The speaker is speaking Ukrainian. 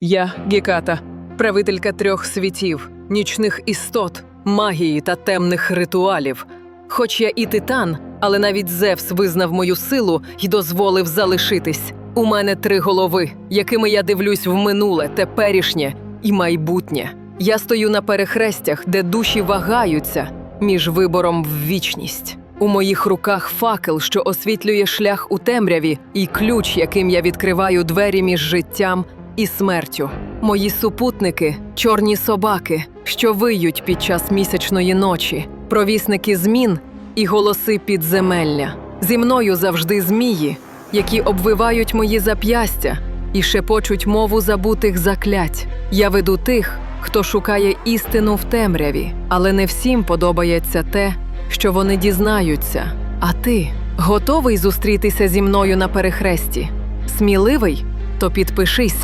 Я Геката, правителька трьох світів, нічних істот, магії та темних ритуалів. Хоч я і титан, але навіть Зевс визнав мою силу і дозволив залишитись. У мене три голови, якими я дивлюсь в минуле, теперішнє і майбутнє. Я стою на перехрестях, де душі вагаються між вибором в вічність. У моїх руках факел, що освітлює шлях у темряві, і ключ, яким я відкриваю двері між життям і смертю. Мої супутники чорні собаки, що виють під час місячної ночі, провісники змін і голоси підземелля. Зі мною завжди змії, які обвивають мої зап'ястя і шепочуть мову забутих заклять. Я веду тих, хто шукає істину в темряві, але не всім подобається те, що вони дізнаються. А ти готовий зустрітися зі мною на перехресті? Сміливий? То підпишись.